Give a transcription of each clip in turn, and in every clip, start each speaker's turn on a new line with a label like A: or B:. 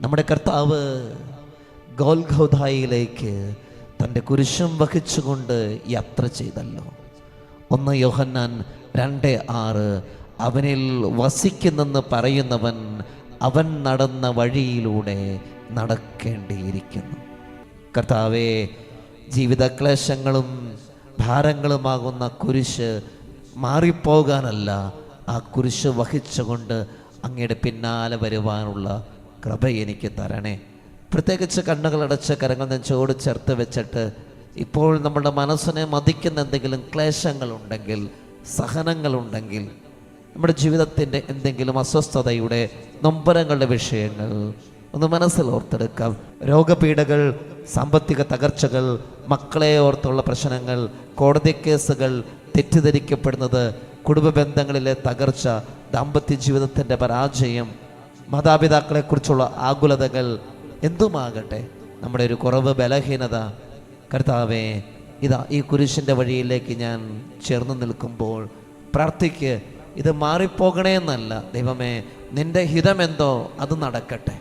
A: നമ്മുടെ കർത്താവ് ഗോൽഗോധായിലേക്ക് തന്റെ കുരിശും വഹിച്ചുകൊണ്ട് യാത്ര ചെയ്തല്ലോ. ഒന്ന് യോഹന്നാൻ രണ്ട് ആറ് അവനിൽ വസിക്കുന്നെന്ന് പറയുന്നവൻ അവൻ നടന്ന വഴിയിലൂടെ നടക്കേണ്ടിയിരിക്കുന്നു. കർത്താവെ ജീവിതക്ലേശങ്ങളും ഭാരങ്ങളുമാകുന്ന കുരിശ് മാറിപ്പോകാനല്ല ആ കുരിശ് വഹിച്ചുകൊണ്ട് അങ്ങയുടെ പിന്നാലെ വരുവാനുള്ള കൃപ എനിക്ക് തരണേ. പ്രത്യേകിച്ച് കണ്ണുകളടച്ച് കരങ്ങൾ നെഞ്ചോട് ചേർത്ത് വെച്ചിട്ട് ഇപ്പോൾ നമ്മുടെ മനസ്സിനെ മതിക്കുന്ന എന്തെങ്കിലും ക്ലേശങ്ങളുണ്ടെങ്കിൽ സഹനങ്ങളുണ്ടെങ്കിൽ നമ്മുടെ ജീവിതത്തിന്റെ എന്തെങ്കിലും അസ്വസ്ഥതയുടെ നൊമ്പരങ്ങളുടെ വിഷയങ്ങൾ ഒന്ന് മനസ്സിൽ ഓർത്തെടുക്കാം. രോഗപീഠകൾ സാമ്പത്തിക തകർച്ചകൾ മക്കളെ ഓർത്തുള്ള പ്രശ്നങ്ങൾ കോടതി കേസുകൾ തെറ്റിദ്ധരിക്കപ്പെടുന്നത് കുടുംബ ബന്ധങ്ങളിലെ തകർച്ച ദാമ്പത്യ ജീവിതത്തിന്റെ പരാജയം മാതാപിതാക്കളെക്കുറിച്ചുള്ള ആകുലതകൾ എന്തുമാകട്ടെ? നമ്മുടെ ഒരു കുറവ് ബലഹീനത. കർത്താവേ ഇതാ ഈ കുരിശിന്റെ വഴിയിലേക്ക് ഞാൻ ചേർന്ന് നിൽക്കുമ്പോൾ പ്രാർത്ഥിക്ക്. ഇത് മാറിപ്പോകണേ എന്നല്ല. ദൈവമേ നിന്റെ ഹിതമെന്തോ അത് നടക്കട്ടെ.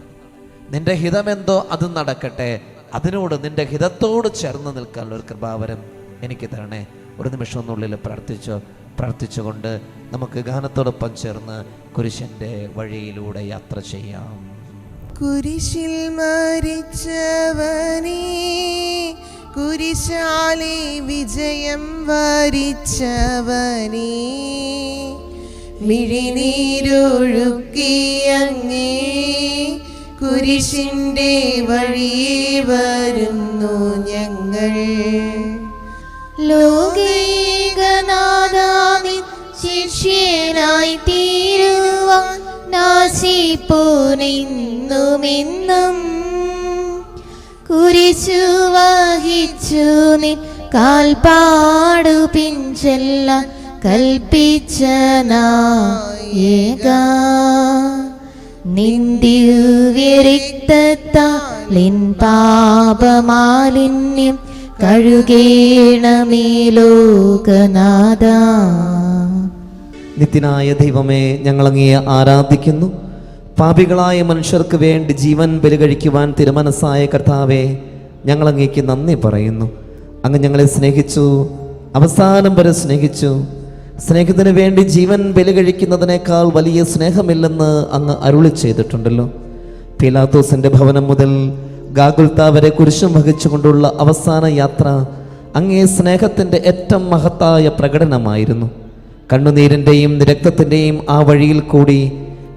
A: നിന്റെ ഹിതമെന്തോ അത് നടക്കട്ടെ. അതിനോട് നിന്റെ ഹിതത്തോട് ചേർന്ന് നിൽക്കാനുള്ള ഒരു കൃപാവരം എനിക്ക് തരണേ. ഒരു നിമിഷം ഒന്നുള്ളിൽ പ്രാർത്ഥിച്ചോ. പ്രാർത്ഥിച്ചുകൊണ്ട് നമുക്ക് ഗാനത്തോടൊപ്പം ചേർന്ന് കുരിശന്റെ വഴിയിലൂടെ യാത്ര ചെയ്യാം.
B: കുരിശിൽ മരിച്ചവനേ കുരിശാലെ വിജയം വരിച്ചവനേ. മിഴിനീരൊഴുക്കിയങ്ങേ കുരിശിന്റെ വഴിയെ വരുന്നു ഞങ്ങൾ.
C: ലോകൈകനാഥാവിൻ ശിഷ്യനായി തീരുവാൻ നാശിപ്പോനെന്നുമെന്നും കുരിശു വഹിച്ചു നീ കാൽപാടു പിഞ്ചെല്ല കൽപ്പിച്ച നായക. നിന്ദിവ്യരിക്തത്താലിൻ പാപമാലിന്യം കഴുകേണമേ
A: നിത്യനായ ദൈവമേ ഞങ്ങൾ അങ്ങയെ ആരാധിക്കുന്നു. പാപികളായ മനുഷ്യർക്ക് വേണ്ടി ജീവൻ ബലികഴിക്കുവാൻ തിരുമനസ്സായ കർത്താവെ ഞങ്ങൾ അങ്ങേക്ക് നന്ദി പറയുന്നു. അങ്ങ് ഞങ്ങളെ സ്നേഹിച്ചു അവസാനം വരെ സ്നേഹിച്ചു. സ്നേഹത്തിന് വേണ്ടി ജീവൻ ബലികഴിക്കുന്നതിനേക്കാൾ വലിയ സ്നേഹമില്ലെന്ന് അങ്ങ് അരുളി ചെയ്തിട്ടുണ്ടല്ലോ. പീലാത്തോസിന്റെ ഭവനം മുതൽ ഗാഗുൽത്ത വരെ കുരിശും വഹിച്ചുകൊണ്ടുള്ള അവസാന യാത്ര അങ്ങേ സ്നേഹത്തിന്റെ ഏറ്റവും മഹത്തായ പ്രകടനമായിരുന്നു. കണ്ണുനീരിന്റെയും രക്തത്തിന്റെയും ആ വഴിയിൽ കൂടി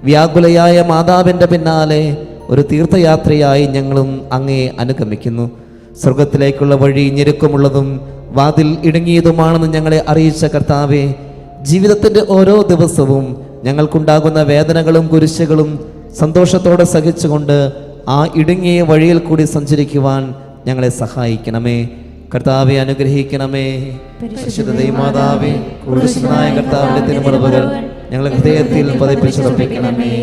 A: വ്യാകുലയായ മാതാവിന്റെ പിന്നാലെ ഒരു തീർത്ഥയാത്രയായി ഞങ്ങളും അങ്ങേ അനുഗമിക്കുന്നു. സ്വർഗത്തിലേക്കുള്ള വഴി ഞെരുക്കമുള്ളതും വാതിൽ ഇടുങ്ങിയതുമാണെന്ന് ഞങ്ങളെ അറിയിച്ച കർത്താവെ ജീവിതത്തിന്റെ ഓരോ ദിവസവും ഞങ്ങൾക്കുണ്ടാകുന്ന വേദനകളും കുരിശുകളും സന്തോഷത്തോടെ സഹിച്ചുകൊണ്ട് ആ ഇടുങ്ങിയ വഴിയിൽ കൂടി സഞ്ചരിക്കുവാൻ ഞങ്ങളെ സഹായിക്കണമേ. കർത്താവെ അനുഗ്രഹിക്കണമേ. പരിശുദ്ധ ദൈവമാതാവേ കുരിശനായ കർത്താവിന്റെ തിരുമുറവുകൾ ഞങ്ങളെ ഹൃദയത്തിൽ പതിപ്പിച്ചുറപ്പിക്കണമേ.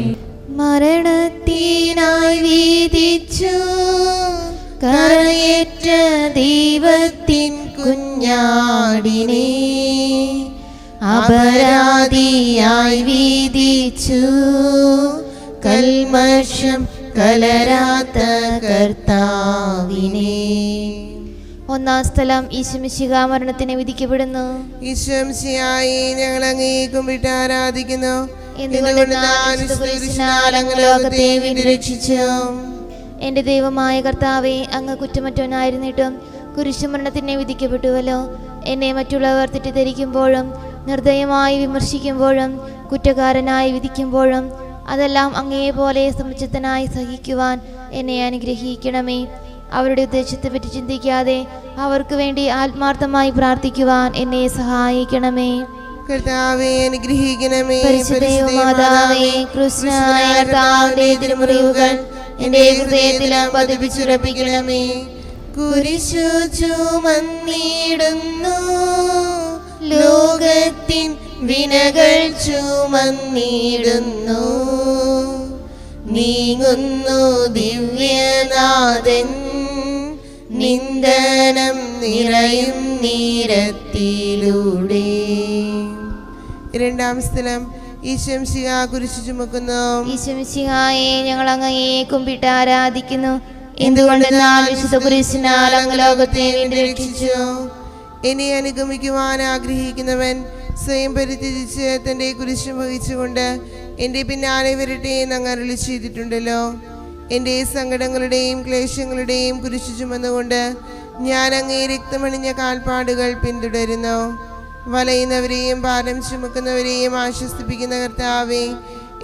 C: മരണത്തിനായി വീതിച്ചു കറയേറ്റ ദൈവത്തിൻ കുഞ്ഞാടിനെ അപരാധിയായി വീതിച്ചു കൽമഷം കലരാത്ത കർത്താവിനെ. ഒന്നാം സ്ഥലം ഈശമിശിക മരണത്തിന് വിധിക്കപ്പെടുന്നു.
B: ഈശ്വംശിയായി ഞങ്ങൾ അങ്ങേക്കും വിട്ട് ആരാധിക്കുന്നു.
C: എന്റെ ദൈവമായ കർത്താവെ അങ്ങ് കുറ്റമറ്റവനായിരുന്നിട്ടും കുരിശുമരണത്തിനെ വിധിക്കപ്പെട്ടുവല്ലോ. എന്നെ മറ്റുള്ളവർ തെറ്റിദ്ധരിക്കുമ്പോഴും നിർദ്ദയമായി വിമർശിക്കുമ്പോഴും കുറ്റക്കാരനായി വിധിക്കുമ്പോഴും അതെല്ലാം അങ്ങേപോലെ സമുചിതനായി സഹിക്കുവാൻ എന്നെ അനുഗ്രഹിക്കണമേ. അവരുടെ ഉദ്ദേശത്തെ പറ്റി ചിന്തിക്കാതെ അവർക്ക് വേണ്ടി ആത്മാർത്ഥമായി പ്രാർത്ഥിക്കുവാൻ എന്നെ സഹായിക്കണമേ.
B: കർത്താവെ അനുഗ്രഹിക്കണമേ.
C: കൃഷ്ണനായ കർത്താവിന്റെ തിരുമുറിവുകൾ എന്റെ ഹൃദയത്തിൽ പതിപ്പിച്ചുറപ്പിക്കണമേ.
B: കുരിശു ചുമന്നിടുന്നു. ലോകത്തിൻ വിനകൾ ചുമന്നിടുന്നു. നീങ്ങുന്നു ദിവ്യനാഥൻ. നിന്ദനം നിറയും നീരത്തിലൂടെ. രണ്ടാം സ്ഥലം. ഈശംശിഹ കുരിശു ചുമക്കുന്നു.
C: ഈശംശിഹായെ ഞങ്ങൾ അങ്ങയെ കുമ്പിട്ട് ആരാധിക്കുന്നു. എന്തുകൊണ്ടെന്നാൽ വിശുദ്ധ കുരിശിനാൽ അങ്ങ് ലോകത്തെ വീണ്ടും രക്ഷിച്ചു.
B: എന്നെ അനുഗമിക്കുവാൻ ആഗ്രഹിക്കുന്നവൻ സ്വയം പരിത്യജിച്ച് തന്റെ കുരിശ് വഹിച്ചുകൊണ്ട് എന്റെ പിന്നാലെ വരട്ടെ എന്ന് അങ്ങ് അരളി ചെയ്തിട്ടുണ്ടല്ലോ. എന്റെ സങ്കടങ്ങളുടെയും ക്ലേശങ്ങളുടെയും കുരിശു ചുമന്നുകൊണ്ട് ഞാൻ അങ്ങേ രക്തമണിഞ്ഞ കാൽപ്പാടുകൾ പിന്തുടരുന്നു. വലയുന്നവരെയും ഭാരം ചുമക്കുന്നവരെയും ആശ്വസിപ്പിക്കുന്ന കർത്താവേ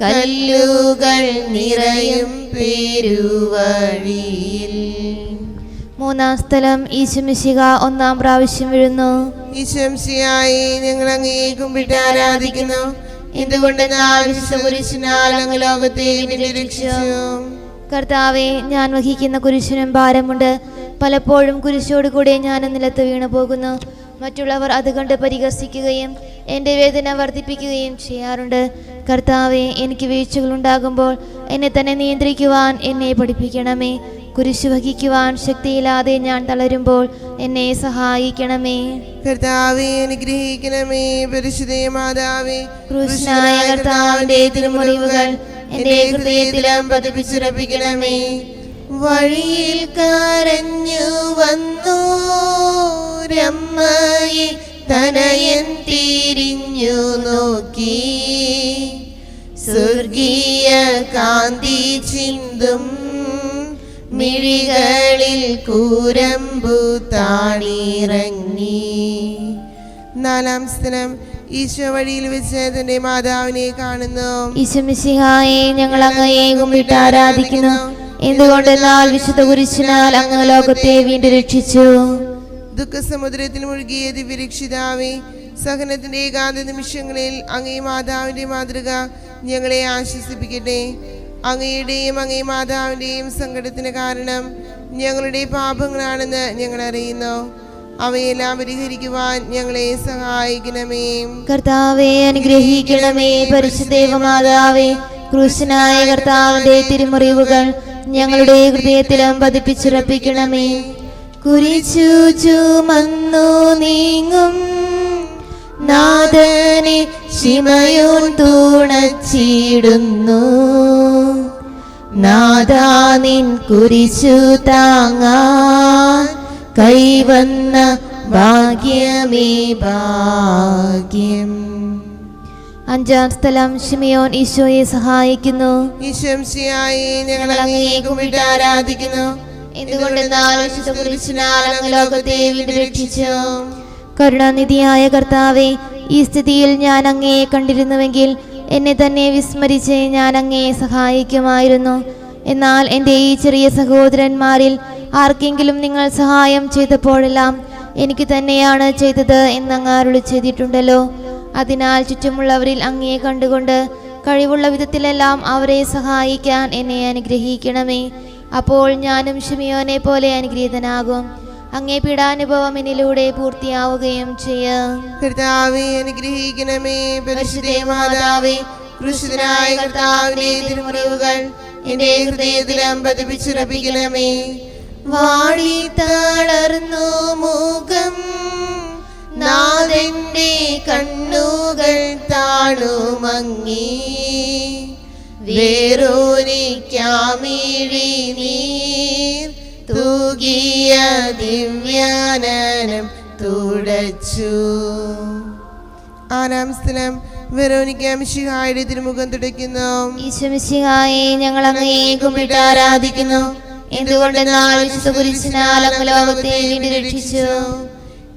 C: കല്ലുകൾ നിറയും പേരുവഴിയിൽ. മൂന്നാം സ്ഥലം ഈശംശിക ഒന്നാം പ്രാവശ്യം വീഴുന്നു
B: ഈശംശിയായി ഞങ്ങൾ അങ്ങേ വിട്ട് ആരാധിക്കുന്നു. എന്തുകൊണ്ട് അങ്ങ് ലോകത്തെ നിരീക്ഷിച്ചു
C: കർത്താവെ ഞാൻ വഹിക്കുന്ന കുരിശിനും ഭാരമുണ്ട്. പലപ്പോഴും കുരിശോട് കൂടെ ഞാൻ നിലത്ത് വീണു പോകുന്നു മറ്റുള്ളവർ അത് കണ്ട് പരിഹസിക്കുകയും എന്റെ വേദന വർദ്ധിപ്പിക്കുകയും ചെയ്യാറുണ്ട്. കർത്താവെ എനിക്ക് വീഴ്ചകൾ ഉണ്ടാകുമ്പോൾ എന്നെ തന്നെ നിയന്ത്രിക്കുവാൻ എന്നെ പഠിപ്പിക്കണമേ. കുരിശ് വഹിക്കുവാൻ ശക്തിയില്ലാതെ ഞാൻ തളരുമ്പോൾ എന്നെ സഹായിക്കണമേ.
B: കർത്താവെ അനുഗ്രഹിക്കണമേ. പരിശുദ്ധ മാതാവേ
C: കൃഷ്ണായ കർത്താവിന്റെ തിരുമുറിവുകൾ എന്റെ ഹൃദയത്തിലും പതിപ്പിച്ചുറപ്പിക്കണമേ.
B: വഴിയിൽ കരഞ്ഞു വന്നു. രമ്മയെ തനയൻ തിരിഞ്ഞു നോക്കി. സ്വർഗീയ കാന്തി ചിന്തും മിഴികളിൽ കൂരമ്പു താണിറങ്ങി. നാലാം സ്ഥലം ഈശോ വഴിയിൽ വെച്ച് മാതാവിനെ കാണുന്നു.
C: ഈശമിസിഹായെ ഞങ്ങൾ അങ്ങയെ കുമ്പിട്ട് ആരാധിക്കുന്നു. എന്തുകൊണ്ടെന്നാൽ വിശുദ്ധ കുരിശിനാൽ അങ്ങ് ലോകത്തെ വീണ്ടും രക്ഷിച്ചു.
B: ദുഃഖസമുദ്രത്തിൽ മുഴുകിയ ദിവ്യരക്ഷിതാവേ സഹനത്തിന്റെ ഏകാന്ത നിമിഷങ്ങളിൽ അങ്ങേ മാതാവിന്റെ മാതൃക ഞങ്ങളെ ആശ്വസിപ്പിക്കട്ടെ. അങ്ങയുടെയും അങ്ങേ മാതാവിന്റെയും സങ്കടത്തിന് കാരണം ഞങ്ങളുടെ പാപങ്ങളാണെന്ന് ഞങ്ങൾ അറിയുന്നു. അവയെല്ലാം പരിഹരിക്കുവാൻ ഞങ്ങളെ സഹായിക്കണമേ.
C: കർത്താവെ അനുഗ്രഹിക്കണമേ. പരിശുദ്ധേവമാതാവേ ക്രൂശനായ കർത്താവിന്റെ തിരുമുറിവുകൾ ഞങ്ങളുടെ ഹൃദയത്തിലും പതിപ്പിച്ചുറപ്പിക്കണമേ. കുരിച്ചു ചുമന്നു നീങ്ങും. നാഥനെ ശിമയോൻ തൂണച്ചിടുന്നു. നാദാനിൻ കുരിശു താങ്ങാൻ കൈവന്ന ഭാഗ്യമേ ഭാഗ്യം. അഞ്ചാം സ്ഥലം ഷിമിയോൻ ഈശോയെ സഹായിക്കുന്നു.
B: ഞങ്ങൾ ആരാധിക്കുന്നു.
C: ലോകത്തെ രക്ഷിച്ചു. കരുണാനിധിയായ കർത്താവെ ഈ സ്ഥിതിയിൽ ഞാൻ അങ്ങയെ കണ്ടിരുന്നുവെങ്കിൽ എന്നെ തന്നെ വിസ്മരിച്ച് ഞാൻ അങ്ങയെ സഹായിക്കുമായിരുന്നു. എന്നാൽ എന്റെ ഈ ചെറിയ സഹോദരന്മാരിൽ ആർക്കെങ്കിലും നിങ്ങൾ സഹായം ചെയ്തപ്പോഴെല്ലാം എനിക്ക് തന്നെയാണ് ചെയ്തത് എന്നങ്ങ് അരുളി ചെയ്തിട്ടുണ്ടല്ലോ. അതിനാൽ ചുറ്റുമുള്ളവരിൽ അങ്ങയെ കണ്ടുകൊണ്ട് കഴിവുള്ള വിധത്തിലെല്ലാം അവരെ സഹായിക്കാൻ എന്നെ അനുഗ്രഹിക്കണമേ. അപ്പോൾ ഞാനും ഷിമിയോനെ പോലെ അനുഗ്രഹീതനാകും. അങ്ങേ പീഡാനുഭവം എന്നിലൂടെ പൂർത്തിയാവുകയും ചെയ്യാം.
B: മാതാവേ തളർന്നു മുഖം നാഥന്റെ കണ്ണുകൾ താണുമങ്ങി. വേറോനിക്കാമിഴി നീ തൂകിയ ദിവ്യാനനം തുടച്ചു. ആറാം സ്ഥലം വെറോനിക്ക മിശിഹായുടെ തിരുമുഖം തുടയ്ക്കുന്നു.
C: ഈശ്വമിശിഹായെ ഞങ്ങൾ അങ്ങയെ കുമ്പിട്ട് ആരാധിക്കുന്നു വിശുദ്ധ കുരിശിനാൽ ലോകത്തെ വീണ്ടും രക്ഷിച്ചു.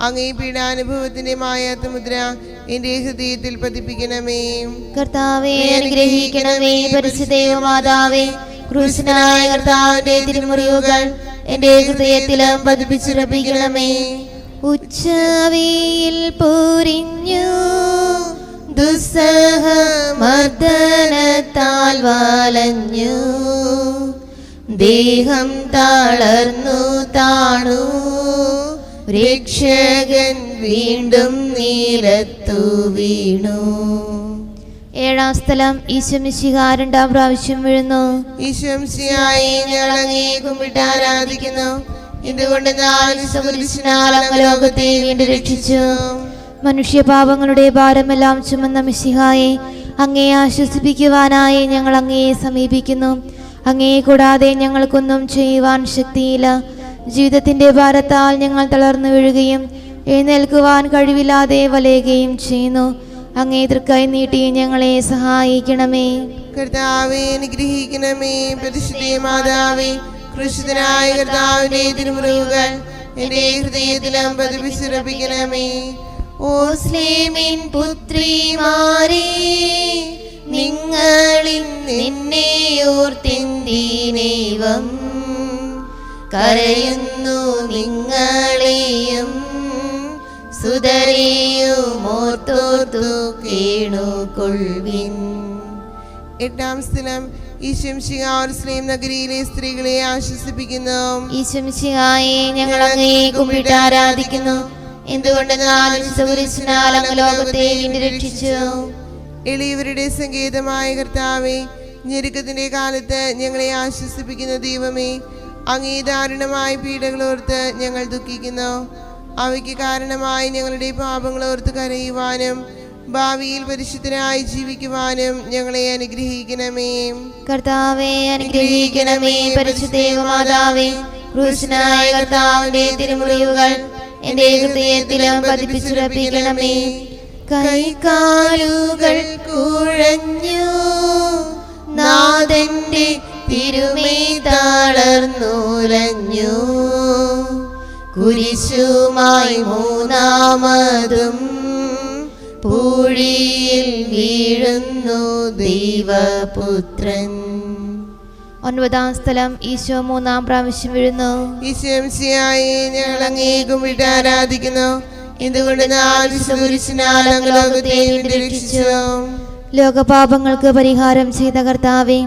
B: അങ്ങേ പീഡാനുഭവത്തിന്റെ മായാത്ത മുദ്ര എന്റെ ഹൃദയത്തിൽ പതിപ്പിക്കണമേ.
C: കർത്താവെ അനുഗ്രഹിക്കണമേ പരിശുദ്ധേവമാതാവേ ക്രൂശനായ കർത്താവിന്റെ തിരുമുറിവുകൾ എന്റെ ഹൃദയത്തിലും പതിപ്പിച്ചുറപ്പിക്കണമേ ഉച്ചവയിൽ പൊരിഞ്ഞു ദുസ്സഹമർദ്ദനത്താൽ വലഞ്ഞു. ദേഹം തളർന്നു താണു. രക്ഷകൻ വീണ്ടും നീലത്തു വീണു. ഏഴാം സ്ഥലം ഈശ്വമിശിക രണ്ടാം പ്രാവശ്യം വീഴുന്നു.
B: ഈശ്വംശിയായി അങ്ങേ കുമ്പിട്ട് ആരാധിക്കുന്നു.
C: എന്തുകൊണ്ട് ലോകത്തെ വീണ്ടും രക്ഷിച്ചു. മനുഷ്യപാപങ്ങളുടെ ഭാരമെല്ലാം ചുമന്ന മിശിഹായെ അങ്ങേ ആശ്വസിപ്പിക്കുവാനായി ഞങ്ങൾ അങ്ങയെ സമീപിക്കുന്നു. അങ്ങയെ കൂടാതെ ഞങ്ങൾക്കൊന്നും ചെയ്യുവാൻ ശക്തിയില്ല. ജീവിതത്തിന്റെ ഭാരത്താൽ ഞങ്ങൾ തളർന്നു വീഴുകയും എഴുന്നേൽക്കുവാൻ കഴിവില്ലാതെ വലയുകയും ചെയ്യുന്നു. അങ്ങേ തൃക്കൈ നീട്ടി ഞങ്ങളെ സഹായിക്കണമേ.
B: കർത്താവെ അനുഗ്രഹിക്കണമേ. പരിശുദ്ധേ മാതാവേ കൃഷിതനായ കർത്താവിന്റെ തിരുമുറിവുകൾ എന്റെ ഹൃദയത്തിലും പതിപ്പിച്ചുറപ്പിക്കണമേ
C: ഓ സ്ലേമിൻ പുത്രിമാരെ നിങ്ങളിൽ നിന്നെ ഓർത്തിന്തീനേവം കരയുന്നു നിങ്ങളെയും സുതരെയും ഓർത്തോർത്തു കേണുകൊള്ളിൻ
B: എട്ടാം സ്ഥലം ഈശംശികാസ്ലീം നഗരിയിലെ സ്ത്രീകളെ ആശ്വസിപ്പിക്കുന്നു.
C: ഈശ്വമിശിഹായെ ഞങ്ങൾ അങ്ങയെ കുമ്പിട്ട് ആരാധിക്കുന്നു. എന്തുകൊണ്ട് നാലുരിശനാൽ അങ്ങ് ലോകത്തെ രക്ഷിച്ചു
B: എളിയവരുടെ സംഗീതമായ കർത്താവെ ഞെരുക്കത്തിന്റെ കാലത്ത് ഞങ്ങളെ ആശ്വസിപ്പിക്കുന്ന ദൈവമേ അങ്ങേ ദാരുണമായ പീഡകളോർത്ത് ഞങ്ങൾ ദുഃഖിക്കുന്നു. അവയ്ക്ക് കാരണമായി ഞങ്ങളുടെ പാപങ്ങൾ ഓർത്ത് കരയുവാനും ഭാവിയിൽ പരിശുദ്ധനായി ജീവിക്കുവാനും ഞങ്ങളെ അനുഗ്രഹിക്കണമേ.
C: കർത്താവെ അനുഗ്രഹിക്കണമേ പരിശുദ്ധേവമാതാവേ ക്രൂശനായ കർത്താവിന്റെ തിരുമുറിവുകൾ എന്റെ ഹൃദയത്തിലും പതിപ്പിച്ചുറപ്പിക്കണമേ. കൈകാലുകൾ കുഴഞ്ഞു നാഥന്റെ തിരുമേ തളർന്നുലഞ്ഞു. കുരിശുമായി മൂന്നാമതും പൂഴിയിൽ വീഴുന്നു ദൈവപുത്രൻ. ഒൻപതാം സ്ഥലം ഈശോ മൂന്നാം പ്രാവശ്യം വീഴുന്നു.
B: ഈശംസിയായി ഞങ്ങൾ അങ്ങേക്കും വിട്ട് ആരാധിക്കുന്നു. എന്തുകൊണ്ട്
C: ലോകപാപങ്ങൾക്ക് പരിഹാരം ചെയ്ത കർത്താവെ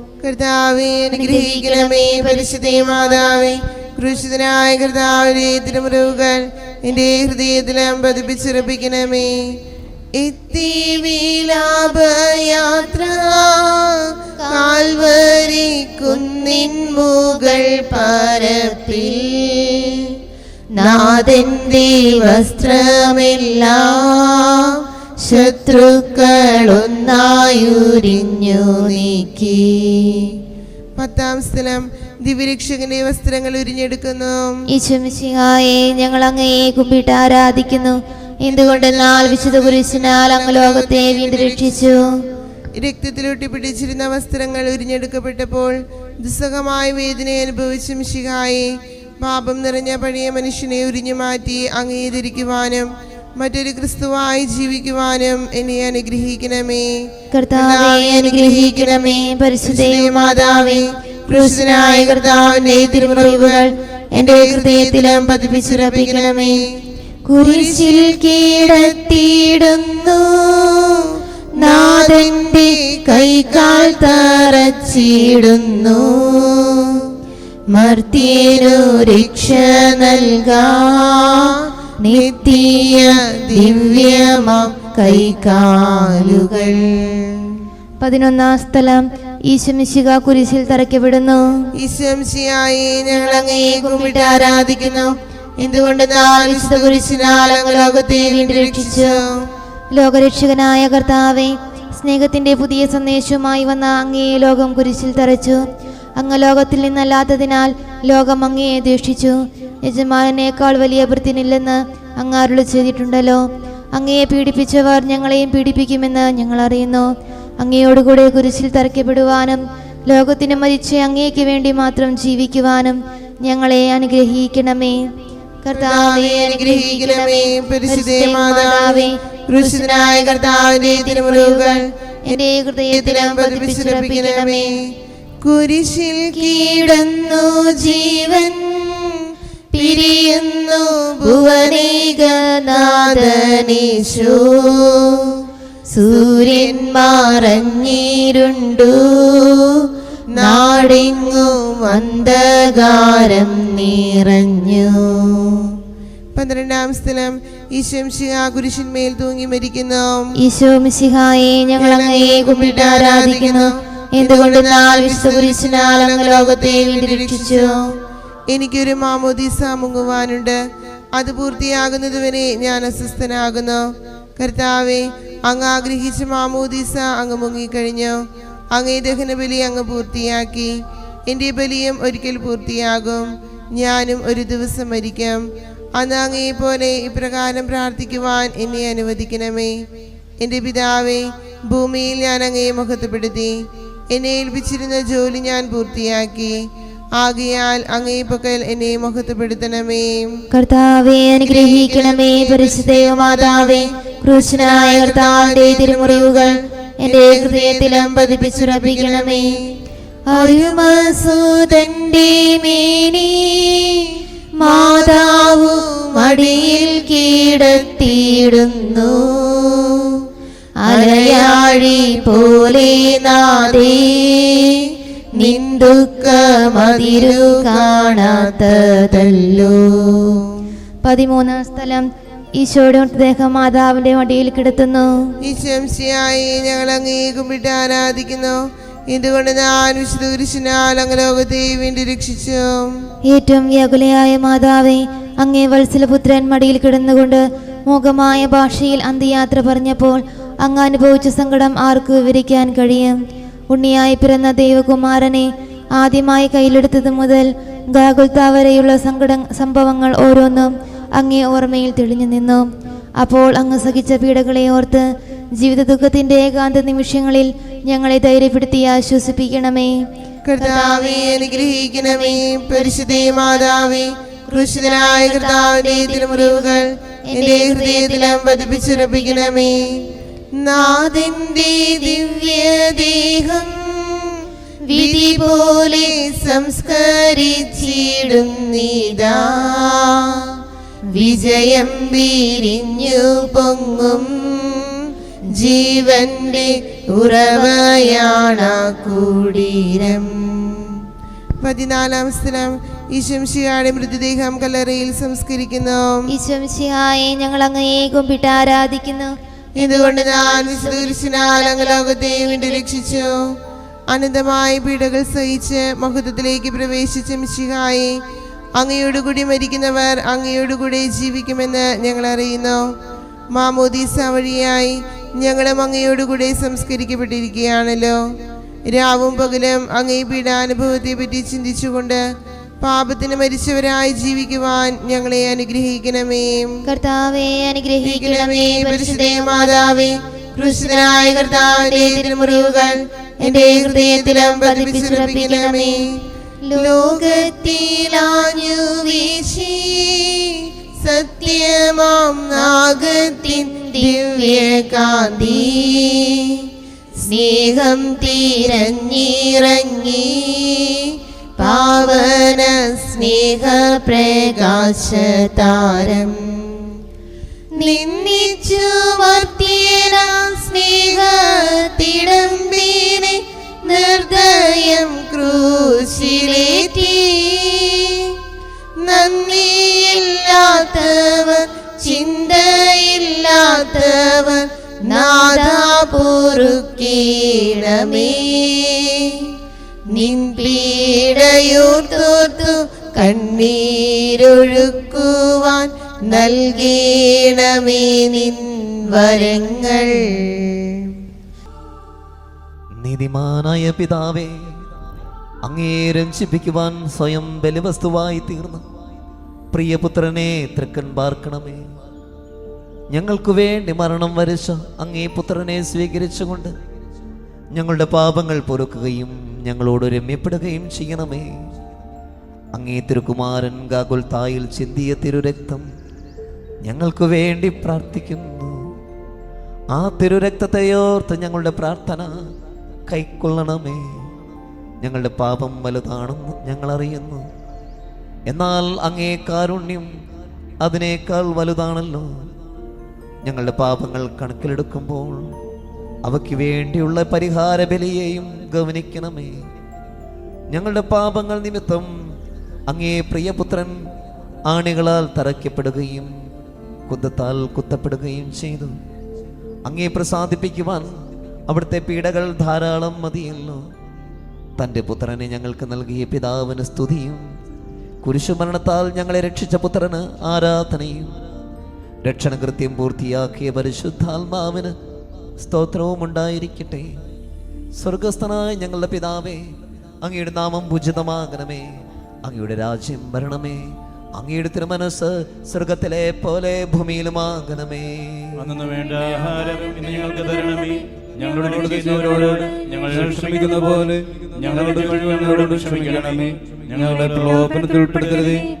B: കർത്താവെ അനുഗ്രഹിക്കണമേ മാതാവേ. എന്റെ ഹൃദയത്തിലും പതിപ്പിച്ചുറപ്പിക്കണമേ. എത്തി കാൽവരി കുന്നിൻ മുകൾ പരപ്പിൽ നാഥന്റെ വസ്ത്രമെല്ലാം ശത്രുക്കളൊന്നായുരിഞ്ഞു നീക്കി. പത്താം സ്ഥലം. ദിവ്യരക്ഷകന്റെ വസ്ത്രങ്ങൾ ഉരിഞ്ഞെടുക്കുന്നു.
C: ഈശ്വമിശിഹായെ ഞങ്ങൾ അങ്ങയെ കുമ്പിട്ട് ആരാധിക്കുന്നു. എന്തുകൊണ്ടെന്നാൽ വിശുദ്ധ കുരിശിനാൽ അങ്ങ് ലോകത്തെ വീണ്ടും രക്ഷിച്ചു.
B: രക്തത്തിലൊട്ടി പിടിച്ചിരുന്ന വസ്ത്രങ്ങൾ ഉരിഞ്ഞെടുക്കപ്പെട്ടപ്പോൾ ദുസ്സഹമായ വേദന അനുഭവിച്ച ശിഹായി പാപം നിറഞ്ഞ പഴയ മനുഷ്യനെ ഉരിഞ്ഞു മാറ്റി അംഗീകരിക്കുവാനും മറ്റൊരു ക്രിസ്തുവായി ജീവിക്കുവാനും എന്നെ അനുഗ്രഹിക്കണമേ.
C: കർത്താവെ അനുഗ്രഹിക്കണമേ. പരിശുദ്ധേ മാതാവേ
B: ക്രിസ്തുനായ കർത്താവിന്റെ തിരുമുറിവുകൾ
C: എന്റെ ഹൃദയത്തിലും പതിപ്പിച്ചുറപ്പിക്കണമേ. കുരിശിൽ കീഴത്തിയിടുന്നു നാഥന്റെ കൈകാൽ തറച്ചിടുന്നു. മർത്തിയനു രക്ഷ നൽകാ. നിത്യ ദിവ്യമാം കൈകാലുകൾ പതിനൊന്നാം സ്ഥലം ഈശമിശിക കുരിശിൽ തറയ്ക്കപ്പെടുന്നു
B: ഈശംശിയായി ഞങ്ങൾ അങ്ങയെ കുമ്പിട്ട് ആരാധിക്കുന്നു. എന്തുകൊണ്ട് കുരിശിനാൽ അങ്ങ് ലോകത്തെ വീണ്ടും രക്ഷിച്ചു?
C: ലോകരക്ഷകനായ കർത്താവെ സ്നേഹത്തിന്റെ പുതിയ സന്ദേശവുമായി വന്ന അങ്ങയെ ലോകം കുരിശിൽ തറച്ചു. അങ്ങ് ലോകത്തിൽ നിന്നല്ലാത്തതിനാൽ ലോകം അങ്ങയെ ദ്വേഷിച്ചു യജമാനേക്കാൾ വലിയ വൃത്തിനില്ലെന്ന് അങ്ങ് അരുളി ചെയ്തിട്ടുണ്ടല്ലോ. അങ്ങയെ പീഡിപ്പിച്ചവർ ഞങ്ങളെയും പീഡിപ്പിക്കുമെന്ന് ഞങ്ങൾ അറിയുന്നു. അങ്ങയോടുകൂടെ കുരിശിൽ തറയ്ക്കപ്പെടുവാനും ലോകത്തിന് മരിച്ച് അങ്ങേക്ക് വേണ്ടി മാത്രം ജീവിക്കുവാനും ഞങ്ങളെ അനുഗ്രഹിക്കണമേ.
B: കർത്താവെ അനുഗ്രഹിക്കണമേ. മാതാവേ കുരിശിൽ ജീവൻ പിരിയുന്നു ഭുവനേകനാഥനീശോ. സൂര്യൻ മറഞ്ഞിരുണ്ടു. നാടിങ്ങു അന്ധകാരം നിറഞ്ഞു. പന്ത്രണ്ടാം സ്ഥലം. ഈശംശിഹ കുരിശിന്മേൽ തൂങ്ങി മരിക്കുന്നു.
C: ഈശോ മിശിഹായെ ഞങ്ങൾ അങ്ങയെ കുമ്പിട്ട് ആരാധിക്കുന്നു. എന്തുകൊണ്ട് നാൾ വിശുദ്ധ കുരിശിനാൽ അങ്ങ് ലോകത്തെ വീണ്ടും രക്ഷിച്ചു?
B: എനിക്കൊരു മാമോദീസ മുങ്ങുവാനുണ്ട്. അത് പൂർത്തിയാകുന്നതുവരെ ഞാൻ അസ്വസ്ഥനാകുന്നു. കർത്താവെ അങ്ങ് ആഗ്രഹിച്ച മാമോദീസ അങ്ങ് മുങ്ങിക്കഴിഞ്ഞു. അങ്ങേ ദഹനബലി അങ്ങ് പൂർത്തിയാക്കി. എന്റെ ബലിയും ഒരിക്കൽ പൂർത്തിയാകും. ഞാനും ഒരു ദിവസം മരിക്കും. അന്ന് പോലെ ഇപ്രകാരം പ്രാർത്ഥിക്കുവാൻ എന്നെ അനുവദിക്കണമേ. എന്റെ പിതാവേ ഭൂമിയിൽ ഞാൻ അങ്ങയെ മുഖത്തുപെടുത്തി എന്നെ ഏൽപ്പിച്ചിരുന്ന ജോലി ഞാൻ പൂർത്തിയാക്കി. ആകയാൽ അങ്ങേ എന്നെ മഹത്വപ്പെടുത്തണമേ.
C: കർത്താവെ അനുഗ്രഹിക്കണമേ പരിശുദ്ധയോ മാതാവേ ക്രൂശനായ കർത്താവിന്റെ തിരുമുറിവുകൾ എന്റെ ഹൃദയത്തിലും പതിപ്പിച്ചുറപ്പിക്കണമേ. അരുമസൂതന്റെ മേനി മാതാവു മടിയിൽ കീടത്തിയിടുന്നു. അലയാഴി പോലെ നാദേ നിന്ദുക്കമതിരു കാണാത്തതല്ലോ. പതിമൂന്നാം സ്ഥലം ഈശോയുടെ മൃതദേഹം മാതാവിന്റെ മടിയിൽ കിടത്തുന്നു.
B: ഈശംശിയായി ഞങ്ങൾ അങ്ങേ കുമ്പിട്ട് ആരാധിക്കുന്നു. എന്തുകൊണ്ട് ഞാൻ വിശുദ്ധ കുരിശിനാൽ അങ്ങ് ലോകത്തെ വീണ്ടും രക്ഷിച്ചു.
C: ഏറ്റവും വ്യാകുലയായ മാതാവേ അങ്ങേ വത്സലപുത്രൻ മടിയിൽ കിടന്നുകൊണ്ട് മൂകമായ ഭാഷയിൽ അന്ത്യയാത്ര പറഞ്ഞപ്പോൾ അങ്ങ് അനുഭവിച്ച സങ്കടം ആർക്ക് വിവരിക്കാൻ കഴിയും. ഉണ്ണിയായി പിറന്ന ദൈവകുമാരനെ ആദ്യമായി കയ്യിലെടുത്തത് മുതൽ ഗാകുൽത്ത വരെയുള്ള സങ്കട സംഭവങ്ങൾ ഓരോന്നും അങ്ങേ ഓർമ്മയിൽ തെളിഞ്ഞു നിന്നു. അപ്പോൾ അങ്ങ് സഹിച്ച പീഡകളെ ഓർത്ത് ജീവിത ദുഃഖത്തിന്റെ ഏകാന്ത നിമിഷങ്ങളിൽ ഞങ്ങളെ ധൈര്യപ്പെടുത്തി ആശ്വസിപ്പിക്കണമേ.
B: അനുഗ്രഹിക്കണമേ. മാതാവേ ഹൃദയത്തിലും പതിപ്പിച്ചുറപ്പിക്കണമേ നാഥന്റെ വിധി പോലെ സംസ്കരിച്ചിടുന്നിതാ. വിജയം വിരിഞ്ഞു പൊങ്ങും ജീവന്റെ ഉറവയാണ കൂടീരം പതിനാലാം സ്ഥലം ഈശംശിയായ മൃതദേഹം കല്ലറയിൽ സംസ്കരിക്കുന്നു.
C: ഈശംശിയായി ഞങ്ങൾ അങ്ങയെ കുമ്പിട്ട് ആരാധിക്കുന്നു.
B: ഇതുകൊണ്ട് ഞാൻ അങ്ങ് ലോകത്തെ വീണ്ടും രക്ഷിച്ചു. അനന്തമായ പീഡകൾ സഹിച്ച് മഹത്വത്തിലേക്ക് പ്രവേശിച്ച മിശിഹായി അങ്ങയോടുകൂടി മരിക്കുന്നവർ അങ്ങയോടുകൂടി ജീവിക്കുമെന്ന് ഞങ്ങൾ അറിയുന്നു. മാമോദീസ വഴിയായി ഞങ്ങളും അങ്ങയോടുകൂടി സംസ്കരിക്കപ്പെട്ടിരിക്കുകയാണല്ലോ. രാവും പകലും അങ്ങേ പീഡാനുഭവത്തെ പറ്റി ചിന്തിച്ചുകൊണ്ട് പാപത്തിന് മരിച്ചവരായി ജീവിക്കുവാൻ ഞങ്ങളെ അനുഗ്രഹിക്കണമേ.
C: കർത്താവെ അനുഗ്രഹിക്കണമേ.
B: പരിശുദ്ധേ മാതാവേ കൃഷ്ണനായ കർത്താവിന്റെ തിരുമുറിവുകൾ എന്റെ ഹൃദയത്തിലും പതിപ്പിച്ചുറപ്പിക്കണമേ. ലോകത്തിലാഞ്ഞു വീശി സത്യമാം നാഗത്തിൻ ദിവ്യ കാന്തി സ്നേഹം തിരഞ്ഞിറങ്ങി പാവന സ്നേഹ പ്രകാശതാരം നിന്നിച്ചു മർത്തിയന സ്നേഹത്തിടമ്പിനെ നിർദ്ദയം ക്രൂശിലേറ്റി. നന്ദിയില്ലാത്തവർ ചിന്തയില്ലാത്തവർ നാദാപൂർക്കീടമേ നിൻ പീഡയൂർ തോർത്തു കണ്ണീരൊഴുക്കുവാൻ നൽകണമേ നിൻ വരങ്ങൾ.
A: നീതിമാനായ പിതാവേ അങ്ങേ രഞ്ജിപ്പിക്കുവാൻ സ്വയം ബലിവസ്തുവായി തീർന്നു. പ്രിയപുത്രനെ തൃക്കൻ പാർക്കണമേ. ഞങ്ങൾക്കു വേണ്ടി മരണം വരച്ച അങ്ങേ പുത്രനെ സ്വീകരിച്ചുകൊണ്ട് ഞങ്ങളുടെ പാപങ്ങൾ പൊറുക്കുകയും ഞങ്ങളോട് രമ്യപ്പെടുകയും ചെയ്യണമേ. അങ്ങേ തിരുകുമാരൻ ഗാകുൽ തായിൽ ചിന്തിയ തിരുരക്തം ഞങ്ങൾക്ക് വേണ്ടി പ്രാർത്ഥിക്കുന്നു. ആ തിരുരക്തത്തെയോർത്ത് ഞങ്ങളുടെ പ്രാർത്ഥന കൈക്കൊള്ളണമേ. ഞങ്ങളുടെ പാപം വലുതാണെന്ന് ഞങ്ങൾ അറിയുന്നു എന്നാൽ അങ്ങേ കാരുണ്യം അതിനേക്കാൾ വലുതാണല്ലോ. ഞങ്ങളുടെ പാപങ്ങൾ കണക്കിലെടുക്കുമ്പോൾ അവയ്ക്ക് വേണ്ടിയുള്ള പരിഹാര ബലിയെയും ഗവനിക്കണമേ. ഞങ്ങളുടെ പാപങ്ങൾ നിമിത്തം അങ്ങേ പ്രിയപുത്രൻ ആണികളാൽ തറയ്ക്കപ്പെടുകയും കുന്തത്താൽ കുത്തപ്പെടുകയും ചെയ്തു. അങ്ങേ പ്രസാദിപ്പിക്കുവാൻ അവിടുത്തെ പീഡകൾ ധാരാളം മതിയല്ലോ. തന്റെ പുത്രനെ ഞങ്ങൾക്ക് നൽകിയ പിതാവിന് സ്തുതിയും കുരിശുമരണത്താൽ ഞങ്ങളെ രക്ഷിച്ച പുത്രന് ആരാധനയും രക്ഷണകൃത്യം പൂർത്തിയാക്കിയ പരിശുദ്ധാത്മാവിന് സ്തോത്രവും ഉണ്ടായിരിക്കട്ടെ. സ്വർഗസ്ഥനായ ഞങ്ങളുടെ പിതാവേ അങ്ങയുടെ നാമം പൂജിതമാകണമേ അങ്ങയുടെ രാജ്യം വരണമേ അങ്ങയുടെ തിരുമനസ് സ്വർഗത്തിലെ പോലെ ഭൂമിയിലുമാകണമേ
D: അന്നു വേണ്ട ആഹാരം ഇന്ന് ഞങ്ങൾക്ക് തരണമേ. ഞങ്ങളോട് ചെയ്യുന്നവരോട് ഞങ്ങൾ ക്ഷമിക്കുന്ന പോലെ ഞങ്ങളുടെ ഞങ്ങളോട് ക്ഷമിക്കണമേ. ഞങ്ങളുടെ പ്രലോഭനത്തിൽ ഉൾപ്പെടുത്തരുതേ.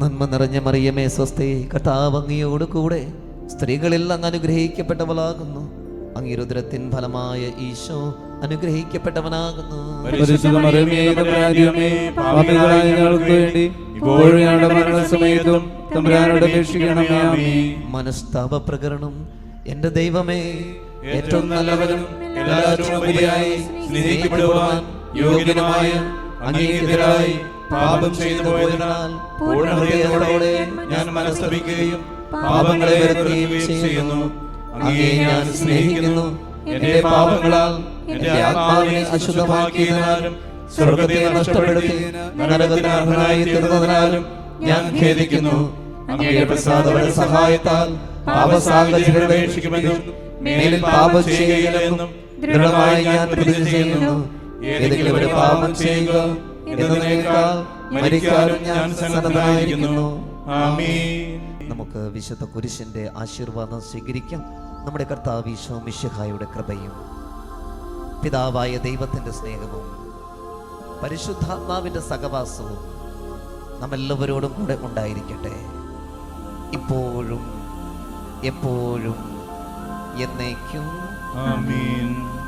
A: നന്മ നിറഞ്ഞ മറിയമേ സ്വസ്തി കർത്താവ് കൂടെ സ്ത്രീകളിൽ അങ്ങ് അനുഗ്രഹിക്കപ്പെട്ടവളാകുന്നു. അങ്ങിരുദ്രത്തിൻ ഫലമായ ഈശോ അനുഗ്രഹിക്കപ്പെട്ടവനാകുന്നു. മനസ്താപ പ്രകരണം എന്റെ ദൈവമേ
D: ഏറ്റവും നല്ലവനും എല്ലാവരും സ്നേഹിക്കപ്പെടുവാൻ യോഗ്യനുമായ അങ്ങേക്കെതിരായി പാപം ചെയ്തു പോയതിനാൽ പൂർണ ഹൃദയത്തോടെ ഞാൻ മനസ്തപിക്കുകയും പാപങ്ങളെ വരുത്തുകയും ചെയ്യുന്നു. അങ്ങേ ഞാൻ സ്നേഹിക്കുന്നു. എന്റെ പാപങ്ങളാൽ എന്റെ ആത്മാവിനെ അശുദ്ധമാക്കിയതിനാലും സ്വർഗത്തെ നഷ്ടപ്പെടുത്തി നരകത്തിന് അർഹനായി തീർന്നതിനാലും ഞാൻ ഖേദിക്കുന്നു. അങ്ങയുടെ സഹായത്താൽ പാപസാഹചര്യങ്ങളെ ഉപേക്ഷിക്കുമെന്നും മേലിൽ പാപം ചെയ്യുകയില്ലെന്നും ദൃഢമായി ഞാൻ പ്രതിജ്ഞ ചെയ്യുന്നു. ഏതെങ്കിലും ഒരു പാപം ചെയ്യുക എന്നതിനേക്കാൾ മരിക്കാനും ഞാൻ സന്നദ്ധനായിരിക്കുന്നു. ആമീൻ.
A: നമുക്ക് വിശുദ്ധ കുരിശിന്റെ ആശീർവാദം സ്വീകരിക്കാം. നമ്മുടെ കർത്താവ് ഈശോ മിശിഹായുടെ കൃപയും പിതാവായ ദൈവത്തിന്റെ സ്നേഹവും പരിശുദ്ധാത്മാവിന്റെ സഹവാസവും നമ്മെല്ലാവരോടും കൂടെ ഉണ്ടായിരിക്കട്ടെ. ഇപ്പോഴും എപ്പോഴും എന്നേക്കും
D: ആമീൻ.